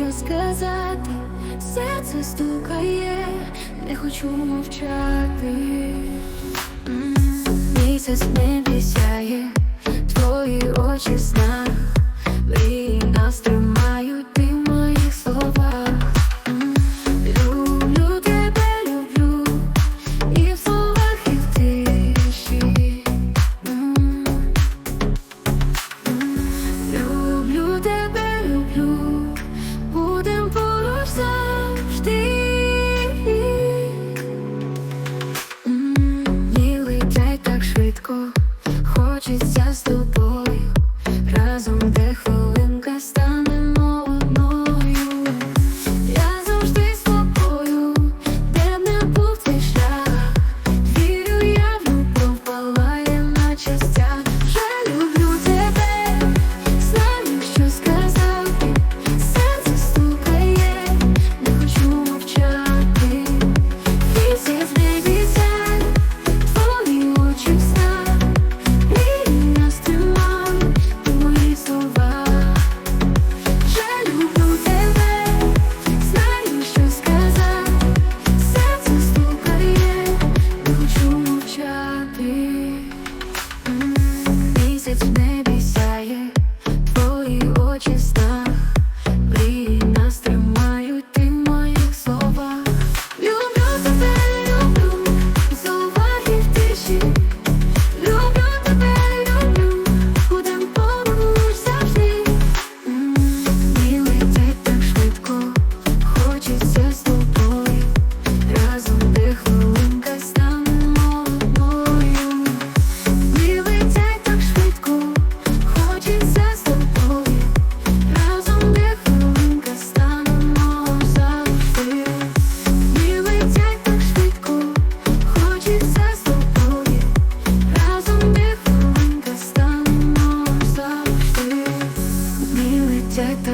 що сказати, серце стукає, не хочу мовчати. Місяць не бісяє Хочеться з тобою разом де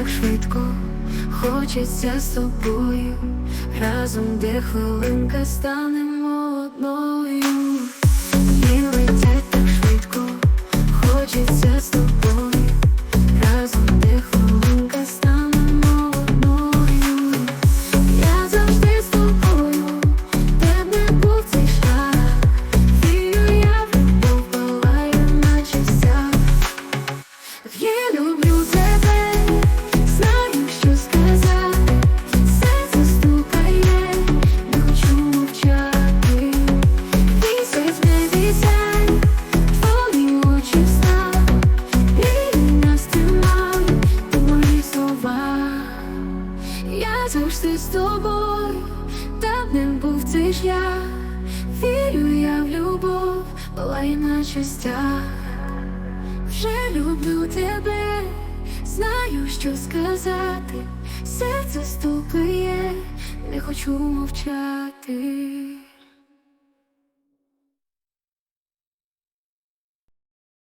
так швидко хочеться з тобою, разом де хвилинка станемо одною. Завжди з тобою, давним був це ж я, вірю я в любов, була і наче стяг. Вже люблю тебе, знаю, що сказати, серце стукає, не хочу мовчати.